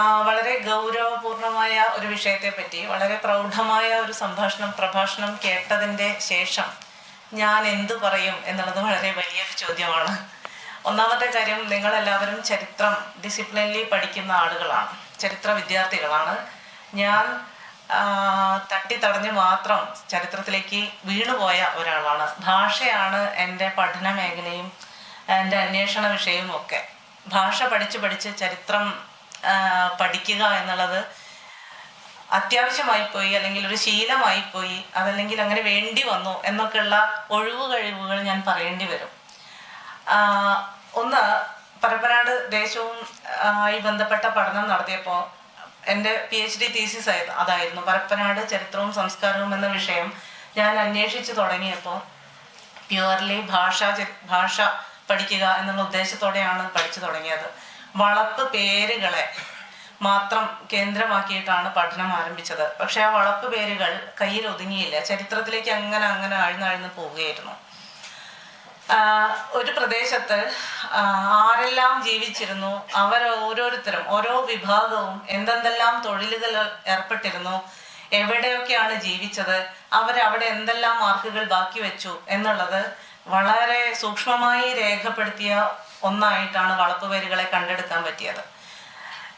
വളരെ ഗൗരവപൂർണമായ ഒരു വിഷയത്തെ പറ്റി വളരെ പ്രൗഢമായ ഒരു സംഭാഷണം പ്രഭാഷണം കേട്ടതിന്റെ ശേഷം ഞാൻ എന്തു പറയും എന്നുള്ളത് വളരെ വലിയൊരു ചോദ്യമാണ്. ഒന്നാമത്തെ കാര്യം നിങ്ങളെല്ലാവരും ചരിത്രം ഡിസിപ്ലിൻലി പഠിക്കുന്ന ആളുകളാണ് ചരിത്ര വിദ്യാർത്ഥികളാണ്. ഞാൻ തട്ടി തട്ടിത്തടഞ്ഞ് മാത്രം ചരിത്രത്തിലേക്ക് വീണുപോയ ഒരാളാണ്. ഭാഷയാണ് എന്റെ പഠന മേഖലയും എന്റെ അന്വേഷണ വിഷയവും ഒക്കെ. ഭാഷ പഠിച്ച് പഠിച്ച് ചരിത്രം പഠിക്കുക എന്നുള്ളത് അത്യാവശ്യമായി പോയി അല്ലെങ്കിൽ ഒരു ശീലമായി പോയി അതല്ലെങ്കിൽ അങ്ങനെ വേണ്ടി വന്നു എന്നൊക്കെയുള്ള ഒഴിവ് കഴിവുകൾ ഞാൻ പറയേണ്ടി വരും. ഒന്ന് പരമ്പരാട് ദേശവും ആയി ബന്ധപ്പെട്ട പഠനം നടത്തിയപ്പോൾ എന്റെ പി എച്ച് ഡി തീസിസ് അതായിരുന്നു. പരപ്പനാട് ചരിത്രവും സംസ്കാരവും എന്ന വിഷയം ഞാൻ അന്വേഷിച്ചു തുടങ്ങിയപ്പോൾ പ്യുവർലി ഭാഷ ഭാഷ പഠിക്കുക എന്നുള്ള ഉദ്ദേശത്തോടെയാണ് പഠിച്ചു തുടങ്ങിയത്. വളപ്പ് പേരുകളെ മാത്രം കേന്ദ്രമാക്കിയിട്ടാണ് പഠനം ആരംഭിച്ചത്. പക്ഷെ ആ വളപ്പ് പേരുകൾ കയ്യിൽ ഒതുങ്ങിയില്ല. ചരിത്രത്തിലേക്ക് അങ്ങനെ അങ്ങനെ ആഴ്ന്നാഴ്ന്ന് പോവുകയായിരുന്നു. ഒരു പ്രദേശത്ത് ആരെല്ലാം ജീവിച്ചിരുന്നു അവർ ഓരോരുത്തരും ഓരോ വിഭാഗവും എന്തെന്തെല്ലാം തൊഴിലുകൾ ഏർപ്പെട്ടിരുന്നു എവിടെയൊക്കെയാണ് ജീവിച്ചത് അവർ അവിടെ എന്തെല്ലാം മാർക്കുകൾ ബാക്കി വെച്ചു എന്നുള്ളത് വളരെ സൂക്ഷ്മമായി രേഖപ്പെടുത്തിയ ഒന്നായിട്ടാണ് വളപ്പുപേരുകളെ കണ്ടെടുക്കാൻ പറ്റിയത്.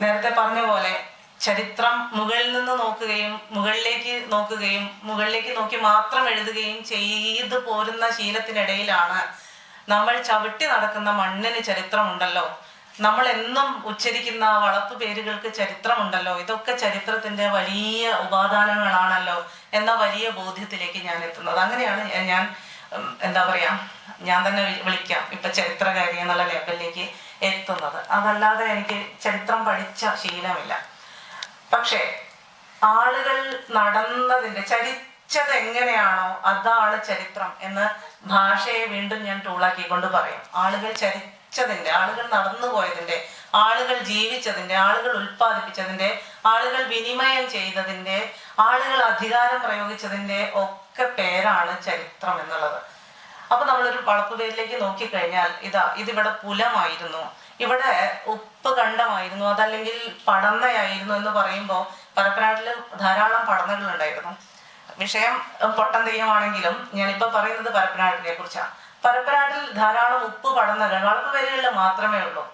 നേരത്തെ പറഞ്ഞ പോലെ ചരിത്രം മുകളിൽ നിന്ന് നോക്കുകയും മുകളിലേക്ക് നോക്കുകയും മുകളിലേക്ക് നോക്കി മാത്രം എഴുതുകയും ചെയ്തു പോരുന്ന ശീലത്തിനിടയിലാണ് നമ്മൾ ചവിട്ടി നടക്കുന്ന മണ്ണിന് ചരിത്രമുണ്ടല്ലോ. നമ്മൾ എന്നും ഉച്ചരിക്കുന്ന വളപ്പ് പേരുകൾക്ക് ചരിത്രമുണ്ടല്ലോ. ഇതൊക്കെ ചരിത്രത്തിന്റെ വലിയ ഉപാദാനങ്ങളാണല്ലോ എന്ന വലിയ ബോധ്യത്തിലേക്ക് ഞാൻ എത്തുന്നത്. അങ്ങനെയാണ് ഞാൻ- എന്താ പറയാ ഞാൻ തന്നെ വിളിക്കാം. ഇപ്പൊ ചരിത്രകാരി എന്നുള്ള ലേബലിലേക്ക് എത്തുന്നത്. അതല്ലാതെ എനിക്ക് ചരിത്രം പഠിച്ച ശീലമില്ല. പക്ഷേ ആളുകൾ നടന്നതിന്റെ ചരിച്ചത് എങ്ങനെയാണോ അതാണ് ചരിത്രം എന്ന് ഭാഷയെ വീണ്ടും ഞാൻ ടൂളാക്കിക്കൊണ്ട് പറയും. ആളുകൾ ചരിച്ചതിന്റെ ആളുകൾ നടന്നു പോയതിന്റെ ആളുകൾ ജീവിച്ചതിന്റെ ആളുകൾ ഉൽപ്പാദിപ്പിച്ചതിന്റെ ആളുകൾ വിനിമയം ചെയ്തതിന്റെ ആളുകൾ അധികാരം പ്രയോഗിച്ചതിന്റെ ഒക്കെ പേരാണ് ചരിത്രം എന്നുള്ളത്. അപ്പൊ നമ്മളൊരു വളപ്പുപേരിലേക്ക് നോക്കിക്കഴിഞ്ഞാൽ ഇതാ ഇതിവിടെ പുലമായിരുന്നു. ഇവിടെ ഉപ്പ് കണ്ടമായിരുന്നു അതല്ലെങ്കിൽ പടന്നയായിരുന്നു എന്ന് പറയുമ്പോൾ പരപ്പനാട്ടിൽ ധാരാളം പടന്നകൾ ഉണ്ടായിരുന്നു വിഷയം പൊട്ടം തെയ്യമാണെങ്കിലും ഞാനിപ്പോ പറയുന്നത് പരപ്പനാട്ടിനെ കുറിച്ചാണ് പരപ്പനാട്ടിൽ ധാരാളം ഉപ്പ് പടന്നകൾ വളപ്പുപേരുകളിൽ മാത്രമേ ഉള്ളൂ.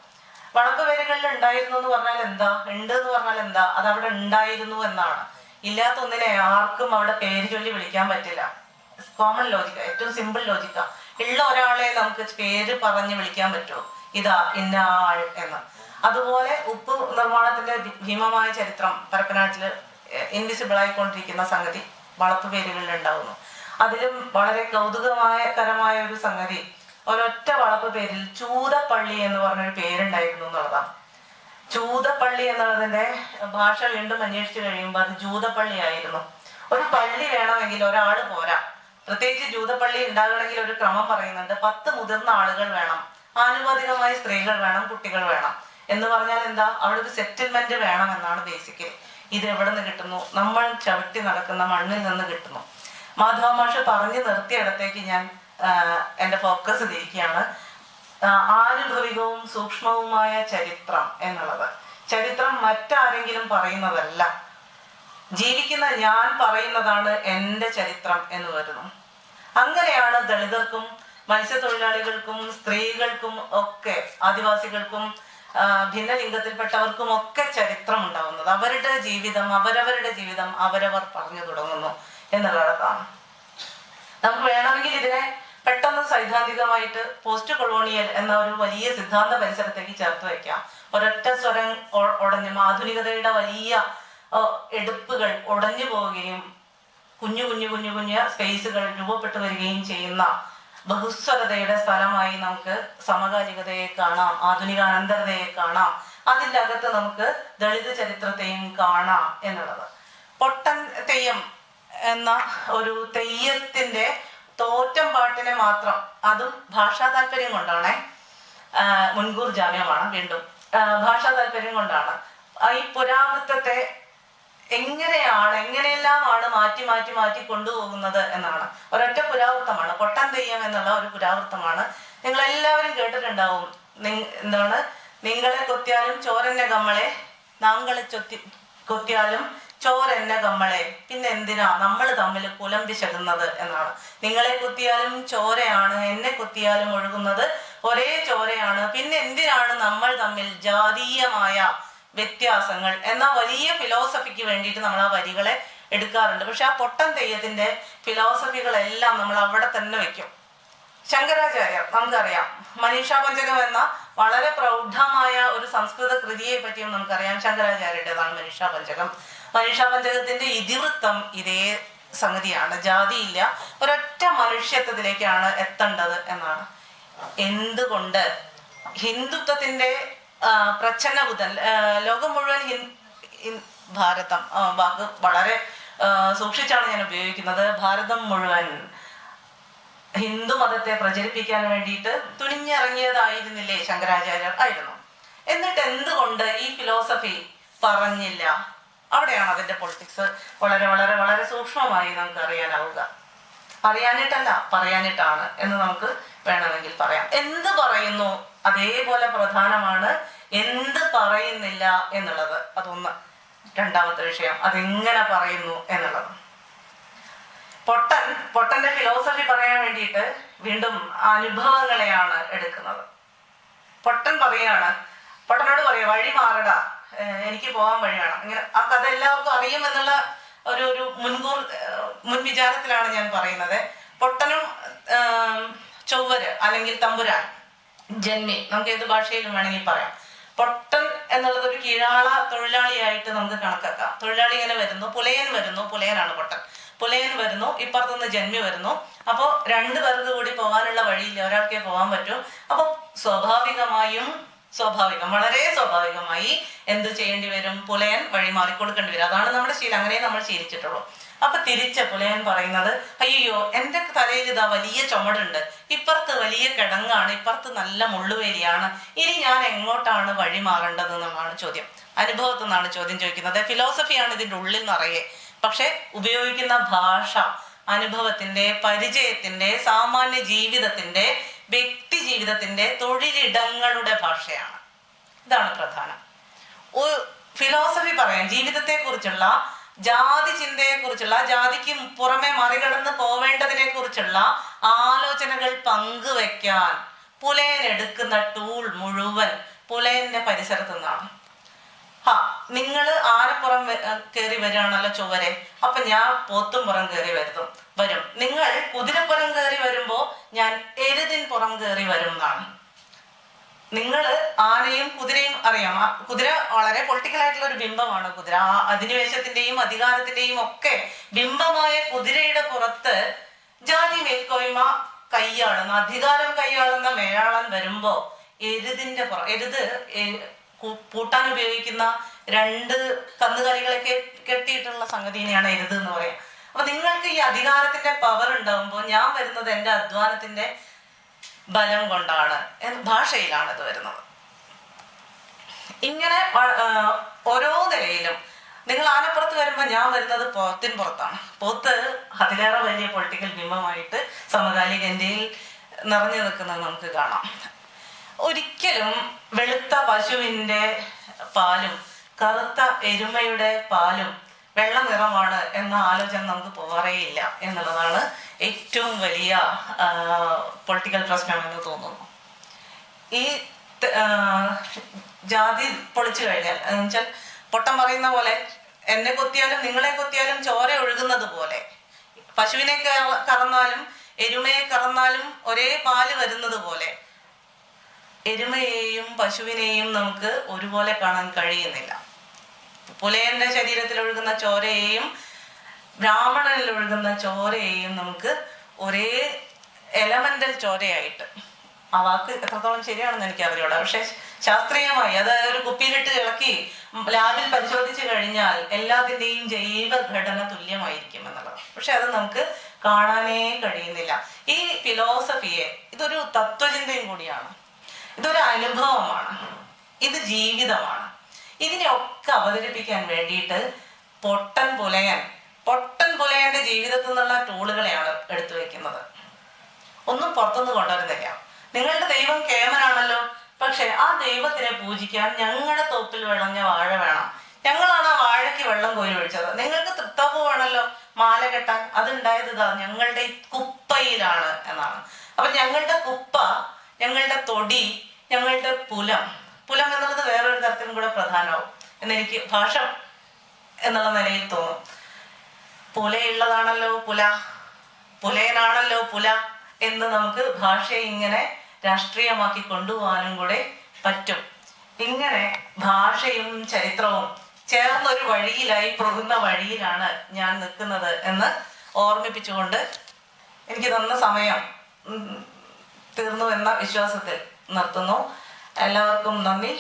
വളപ്പ് വളപ്പുപേരുകളിൽ ഉണ്ടായിരുന്നു എന്ന് പറഞ്ഞാൽ എന്താ? ഉണ്ട് എന്ന് പറഞ്ഞാൽ എന്താ? അത് അവിടെ ഉണ്ടായിരുന്നു എന്നാണ്. ഇല്ലാത്ത ഒന്നിനെ ആർക്കും അവിടെ പേര് ചൊല്ലി വിളിക്കാൻ പറ്റില്ല. കോമൺ ലോജിക്ക ഏറ്റവും സിമ്പിൾ ലോജിക്ക ഉള്ള ഒരാളെ നമുക്ക് പേര് പറഞ്ഞ് വിളിക്കാൻ പറ്റുമോ? ഇതാ ഇന്ന ആൾ എന്ന്. അതുപോലെ ഉപ്പ് നിർമ്മാണത്തിന്റെ ഭീമമായ ചരിത്രം പരപ്പനാട്ടിൽ ഇൻവിസിബിൾ ആയിക്കൊണ്ടിരിക്കുന്ന സംഗതി വളപ്പ് പേരുകളിൽ ഉണ്ടാവുന്നു അതിലും വളരെ കൗതുകമായ കരമായ ഒരു സംഗതി ഒരൊറ്റ വളപ്പ് പേരിൽ ചൂതപ്പള്ളി എന്ന് പറഞ്ഞൊരു പേരുണ്ടായിരുന്നു എന്നുള്ളതാണ്. ചൂതപ്പള്ളി എന്നുള്ളതിന്റെ ഭാഷ വീണ്ടും അന്വേഷിച്ചു കഴിയുമ്പോൾ അത് ജൂതപ്പള്ളി ആയിരുന്നു ഒരു പള്ളി വേണമെങ്കിൽ ഒരാൾ പോരാ. പ്രത്യേകിച്ച് ജൂതപ്പള്ളി ഉണ്ടാകണമെങ്കിൽ ഒരു ക്രമം പറയുന്നുണ്ട്. പത്ത് മുതിർന്ന ആളുകൾ വേണം. ആനുപാതികമായി സ്ത്രീകൾ വേണം കുട്ടികൾ വേണം. എന്ന് പറഞ്ഞാൽ എന്താ? അവിടെ ഒരു സെറ്റിൽമെന്റ് വേണം എന്നാണ് ബേസിക്കലി ഇത് എവിടെ നിന്ന് കിട്ടുന്നു? നമ്മൾ ചവിട്ടി നടക്കുന്ന മണ്ണിൽ നിന്ന് കിട്ടുന്നു. മാധവ മാഷ് പറഞ്ഞു നിർത്തിയിടത്തേക്ക് ഞാൻ എന്റെ ഫോക്കസ് തിരിക്കുകയാണ് ആഹ്, ആനുഭവികവും സൂക്ഷ്മവുമായ ചരിത്രം എന്നുള്ളത്. ചരിത്രം മറ്റാരെങ്കിലും പറയുന്നതല്ല. ജീവിക്കുന്ന ഞാൻ പറയുന്നതാണ് എന്റെ ചരിത്രം എന്ന് വരുന്നു. അങ്ങനെയാണ് ദളിതർക്കും മത്സ്യത്തൊഴിലാളികൾക്കും സ്ത്രീകൾക്കും ഒക്കെ ആദിവാസികൾക്കും ഭിന്നലിംഗത്തിൽപ്പെട്ടവർക്കും ഒക്കെ ചരിത്രം ഉണ്ടാവുന്നത് അവരുടെ ജീവിതം അവരവരുടെ ജീവിതം അവരവർ പറഞ്ഞു തുടങ്ങുന്നു എന്നുള്ളതാണ് നമുക്ക് വേണമെങ്കിൽ ഇതിനെ പെട്ടെന്ന് സൈദ്ധാന്തികമായിട്ട് പോസ്റ്റ് കൊളോണിയൽ എന്ന ഒരു വലിയ സിദ്ധാന്ത പരിസരത്തേക്ക് ചേർത്ത് വയ്ക്കാം. ഒരൊറ്റ സ്വരം ഉടഞ്ഞും ആധുനികതയുടെ വലിയ എടുപ്പുകൾ ഉടഞ്ഞു പോവുകയും കുഞ്ഞു കുഞ്ഞു കുഞ്ഞു കുഞ്ഞു സ്പേസുകൾ രൂപപ്പെട്ടു വരികയും ചെയ്യുന്ന ബഹുസ്വരതയുടെ സ്ഥലമായി നമുക്ക് സമകാലികതയെ കാണാം ആധുനിക അനന്തരതയെ കാണാം. അതിന്റെ അകത്ത് നമുക്ക് ദളിത് ചരിത്രത്തെയും കാണാം എന്നുള്ളത്. പൊട്ടൻ തെയ്യം എന്ന ഒരു തെയ്യത്തിന്റെ തോറ്റം പാട്ടിനെ മാത്രം അതും ഭാഷാ താല്പര്യം കൊണ്ടാണേ. മുൻകൂർ ജാമ്യമാണ് വീണ്ടും. ഭാഷാ താല്പര്യം കൊണ്ടാണ്. ഈ പുരാവൃത്തത്തെ എങ്ങനെയാണ് എങ്ങനെയെല്ലാമാണ് മാറ്റി മാറ്റി മാറ്റി കൊണ്ടുപോകുന്നത് എന്നാണ്. ഒരൊറ്റ പുരാവൃത്തമാണ്. പൊട്ടൻ തെയ്യം എന്നുള്ള ഒരു പുരാവൃത്തമാണ്. നിങ്ങൾ എല്ലാവരും കേട്ടിട്ടുണ്ടാവും എന്താണ്? നിങ്ങളെ കൊത്തിയാലും ചോരന്റെ കമ്മളെ. നാങ്കളെ ചൊത്തി കൊത്തിയാലും ചോരന്നെ കമ്മളെ. പിന്നെ എന്തിനാ നമ്മൾ തമ്മിൽ കുലമ്പി ശകുന്നത് എന്നാണ്. നിങ്ങളെ കൊത്തിയാലും ചോരയാണ് എന്നെ കൊത്തിയാലും ഒഴുകുന്നത്. ഒരേ ചോരയാണ്. പിന്നെ എന്തിനാണ് നമ്മൾ തമ്മിൽ ജാതീയമായ വ്യത്യാസങ്ങൾ എന്ന വലിയ ഫിലോസഫിക്ക് വേണ്ടിയിട്ട് നമ്മൾ ആ വരികളെ എടുക്കാറുണ്ട്. പക്ഷെ ആ പൊട്ടൻ തെയ്യത്തിന്റെ ഫിലോസഫികളെല്ലാം നമ്മൾ അവിടെ തന്നെ വെക്കും. ശങ്കരാചാര്യർ നമുക്കറിയാം മനീഷാ പഞ്ചകം എന്ന വളരെ പ്രൗഢമായ ഒരു സംസ്കൃത കൃതിയെ പറ്റിയും നമുക്കറിയാം ശങ്കരാചാര്യരുടേതാണ് മനീഷാ പഞ്ചകം. മനീഷാ പഞ്ചകത്തിന്റെ ഇതിവൃത്തം ഇതേ സംഗതിയാണ്. ജാതിയില്ല ഒരൊറ്റ മനുഷ്യത്വത്തിലേക്കാണ് എത്തേണ്ടത് എന്നാണ്. എന്തുകൊണ്ട്? ഹിന്ദുത്വത്തിന്റെ പ്രച്ഛന്നബുദ്ധൻ ലോകം മുഴുവൻ ഭാരതം വാക്ക് വളരെ സൂക്ഷിച്ചാണ് ഞാൻ ഉപയോഗിക്കുന്നത്. ഭാരതം മുഴുവൻ ഹിന്ദു മതത്തെ പ്രചരിപ്പിക്കാൻ വേണ്ടിയിട്ട് തുനിഞ്ഞിറങ്ങിയതായിരുന്നില്ലേ ശങ്കരാചാര്യർ? ആയിരുന്നു. എന്നിട്ട് എന്തുകൊണ്ട് ഈ ഫിലോസഫി പറഞ്ഞില്ല? അവിടെയാണ് അതിന്റെ പൊളിറ്റിക്സ് വളരെ വളരെ വളരെ സൂക്ഷ്മമായി നമുക്ക് അറിയാനാവുക അറിയാനിട്ടല്ല പറയാനിട്ടാണ് എന്ന് നമുക്ക് വേണമെങ്കിൽ പറയാം. എന്ത് പറയുന്നു? അതേപോലെ പ്രധാനമാണ് എന്ത് പറയുന്നില്ല എന്നുള്ളത്. അതൊന്ന് രണ്ടാമത്തെ വിഷയം. അതെങ്ങനെ പറയുന്നു എന്നുള്ളത്. പൊട്ടൻ പൊട്ടന്റെ ഫിലോസഫി പറയാൻ വേണ്ടിയിട്ട് വീണ്ടും അനുഭവങ്ങളെയാണ് എടുക്കുന്നത്. പൊട്ടൻ പറയാണ് പൊട്ടനോട് പറയാ വഴി മാറടാ. എനിക്ക് പോകാൻ വഴിയാണ്. ഇങ്ങനെ ആ കഥ എല്ലാവർക്കും അറിയും എന്നുള്ള ഒരു ഒരു മുൻകൂർ മുൻവിചാരത്തിലാണ് മുൻ വിചാരത്തിലാണ് ഞാൻ പറയുന്നത്. പൊട്ടനും ചൊവ്വര് അല്ലെങ്കിൽ തമ്പുരാൻ. ജന്മി. നമുക്ക് ഏത് ഭാഷയിലും വേണമെങ്കിൽ പറയാം. പൊട്ടൻ എന്നുള്ളത് ഒരു കീഴാള തൊഴിലാളിയായിട്ട് നമുക്ക് കണക്കാക്കാം. തൊഴിലാളി ഇങ്ങനെ വരുന്നു പുലയൻ വരുന്നു പുലയനാണ് പൊട്ടൻ. പുലയൻ വരുന്നു ഇപ്പുറത്തുനിന്ന് ജന്മി വരുന്നു. അപ്പോൾ രണ്ട് പേർക്ക് കൂടി പോകാനുള്ള വഴിയില്ല. ഒരാൾക്കേ പോകാൻ പറ്റൂ. അപ്പോൾ സ്വാഭാവികമായും സ്വാഭാവികം വളരെ സ്വാഭാവികമായി എന്ത് ചെയ്യേണ്ടി വരും? പുലയൻ വഴി മാറിക്കൊടുക്കേണ്ടി വരും. അതാണ് നമ്മുടെ ശീലം. അങ്ങനെ നമ്മൾ ശീലിച്ചിട്ടുള്ളൂ. അപ്പൊ തിരിച്ച് പുലയൻ പറയുന്നത് അയ്യോ എന്റെ തലയിൽ ഇതാ വലിയ ചുമടുണ്ട്. ഇപ്പുറത്ത് വലിയ കിടങ്ങാണ്. ഇപ്പുറത്ത് നല്ല മുള്ളുവേലിയാണ്. ഇനി ഞാൻ എങ്ങോട്ടാണ് വഴി മാറേണ്ടത് എന്നുള്ളതാണ് ചോദ്യം. അനുഭവത്തിൽ നിന്നാണ് ചോദ്യം ചോദിക്കുന്നത്. ഫിലോസഫിയാണ് ഇതിന്റെ ഉള്ളിൽ നിറയെ. പക്ഷെ ഉപയോഗിക്കുന്ന ഭാഷ അനുഭവത്തിന്റെ പരിചയത്തിന്റെ സാമാന്യ ജീവിതത്തിന്റെ വ്യക്തി ജീവിതത്തിന്റെ തൊഴിലിടങ്ങളുടെ ഭാഷയാണ്. ഇതാണ് പ്രധാനം. ഫിലോസഫി പറയാൻ ജീവിതത്തെ കുറിച്ചുള്ള ജാതി ചിന്തയെ കുറിച്ചുള്ള ജാതിക്ക് പുറമെ മറികടന്ന് പോവേണ്ടതിനെ കുറിച്ചുള്ള ആലോചനകൾ പങ്കുവെക്കാൻ പുലയൻ എടുക്കുന്ന ടൂൾ മുഴുവൻ പുലയന്റെ പരിസരത്തു നിന്നാണ്. ഹാ നിങ്ങൾ ആനപ്പുറം കയറി വരികയാണല്ലോ ചുവരെ അപ്പൊ ഞാൻ പോത്തും പുറം കയറി വരുന്നു. വരും. നിങ്ങൾ കുതിരപ്പുറം കയറി വരുമ്പോ ഞാൻ എരുതിൻ പുറം കയറി വരും എന്നാണ്. നിങ്ങൾ ആനയും കുതിരയും അറിയാം. കുതിര വളരെ പൊളിറ്റിക്കൽ ആയിട്ടുള്ള ഒരു ബിംബമാണ് കുതിര. ആ അധിനിവേശത്തിന്റെയും അധികാരത്തിന്റെയും ഒക്കെ ബിംബമായ കുതിരയുടെ പുറത്ത് ജാതി മേൽക്കോയ്മ കൈയാളുന്ന അധികാരം കൈയാളുന്ന മേയാളൻ വരുമ്പോ എരുതിന്റെ പുറ എരുത് പൂട്ടാൻ ഉപയോഗിക്കുന്ന രണ്ട് കന്നുകാലികളെ കെട്ടിയിട്ടുള്ള സംഗതിനെയാണ് എരുത് എന്ന് പറയാം. അപ്പൊ നിങ്ങൾക്ക് ഈ അധികാരത്തിന്റെ പവർ ഉണ്ടാവുമ്പോൾ ഞാൻ വരുന്നത് എന്റെ അധ്വാനത്തിന്റെ ബലം കൊണ്ടാണ് ഭാഷയിലാണ് ഇത് വരുന്നത്. ഇങ്ങനെ ഓരോ നിലയിലും നിങ്ങൾ ആനപ്പുറത്ത് വരുമ്പോൾ ഞാൻ വരുന്നത് പോത്തിൻ പുറത്താണ്. പോത്ത് അതിലേറെ വലിയ പൊളിറ്റിക്കൽ ബിംബമായിട്ട് സമകാലിക ഇന്ത്യയിൽ നിറഞ്ഞു നിൽക്കുന്നത് നമുക്ക് കാണാം. ഒരിക്കലും വെളുത്ത പശുവിന്റെ പാലും കറുത്ത എരുമയുടെ പാലും വെള്ള നിറമാണ് എന്ന ആലോചന നമുക്ക് പോറേയില്ല എന്നുള്ളതാണ് ഏറ്റവും വലിയ പൊളിറ്റിക്കൽ പ്രശ്നമെന്ന് തോന്നുന്നു. ഈ ജാതി പൊളിച്ചു കഴിഞ്ഞാൽ എന്ന് വെച്ചാൽ പൊട്ടം പറയുന്ന പോലെ എന്നെ കൊത്തിയാലും നിങ്ങളെ കൊത്തിയാലും ചോര ഒഴുകുന്നത് പോലെ. പശുവിനെ കറന്നാലും എരുമയെ കറന്നാലും ഒരേ പാൽ വരുന്നത് പോലെ. എരുമയെയും പശുവിനെയും നമുക്ക് ഒരുപോലെ കാണാൻ കഴിയുന്നില്ല. പുലയന്റെ ശരീരത്തിൽ ഒഴുകുന്ന ചോരയെയും ബ്രാഹ്മണനിൽ ഒഴുകുന്ന ചോരയെയും നമുക്ക് ഒരേ എലമെന്റൽ ചോരയായിട്ട്. ആ വാക്ക് എത്രത്തോളം ശരിയാണെന്ന് എനിക്ക് അറിയൂടാ പക്ഷെ ശാസ്ത്രീയമായി അത് ഒരു കുപ്പിയിലിട്ട് ഇളക്കി ലാബിൽ പരിശോധിച്ചു കഴിഞ്ഞാൽ എല്ലാത്തിന്റെയും ജൈവ ഘടന തുല്യമായിരിക്കും എന്നുള്ളത്. പക്ഷെ അത് നമുക്ക് കാണാനേ കഴിയുന്നില്ല. ഈ ഫിലോസഫിയെ ഇതൊരു തത്വചിന്തയും കൂടിയാണ്. ഇതൊരു അനുഭവമാണ്. ഇത് ജീവിതമാണ്. ഇതിനെയൊക്കെ അവതരിപ്പിക്കാൻ വേണ്ടിയിട്ട് പൊട്ടൻ പുലയൻ പൊട്ടൻ പുലയന്റെ ജീവിതത്തിൽ നിന്നുള്ള ടൂളുകളെയാണ് എടുത്തു വെക്കുന്നത്. ഒന്നും പുറത്തുനിന്ന് കൊണ്ടുവരുന്നില്ല. നിങ്ങളുടെ ദൈവം കേമനാണല്ലോ. പക്ഷെ ആ ദൈവത്തിനെ പൂജിക്കാൻ ഞങ്ങളുടെ തോപ്പിൽ വിളഞ്ഞ വാഴ വേണം. ഞങ്ങളാണ് ആ വാഴയ്ക്ക് വെള്ളം കോരി ഒഴിച്ചത്. നിങ്ങൾക്ക് തൃത്തപ്പ് വേണമല്ലോ മാല കെട്ടാൻ. അതുണ്ടായത് ഇതാ ഞങ്ങളുടെ കുപ്പയിലാണ് എന്നാണ്. അപ്പൊ ഞങ്ങളുടെ കുപ്പ ഞങ്ങളുടെ തൊടി ഞങ്ങളുടെ പുലം പുലം എന്നുള്ളത് വേറൊരു തരത്തിലും കൂടെ പ്രധാനമാവും എന്നെനിക്ക് ഭാഷ എന്നുള്ള നിലയിൽ തോന്നും. പുലയുള്ളതാണല്ലോ പുല പുലയനാണല്ലോ പുല എന്ന് നമുക്ക് ഭാഷയെ ഇങ്ങനെ രാഷ്ട്രീയമാക്കി കൊണ്ടുപോകാനും കൂടെ പറ്റും. ഇങ്ങനെ ഭാഷയും ചരിത്രവും ചേർന്നൊരു വഴിയിലായി പോകുന്ന വഴിയിലാണ് ഞാൻ നിൽക്കുന്നത് എന്ന് ഓർമ്മിപ്പിച്ചുകൊണ്ട് എനിക്ക് തന്ന സമയം തീർന്നു എന്ന വിശ്വാസത്തിൽ നിർത്തുന്നു. എല്ലാവർക്കും നന്ദി.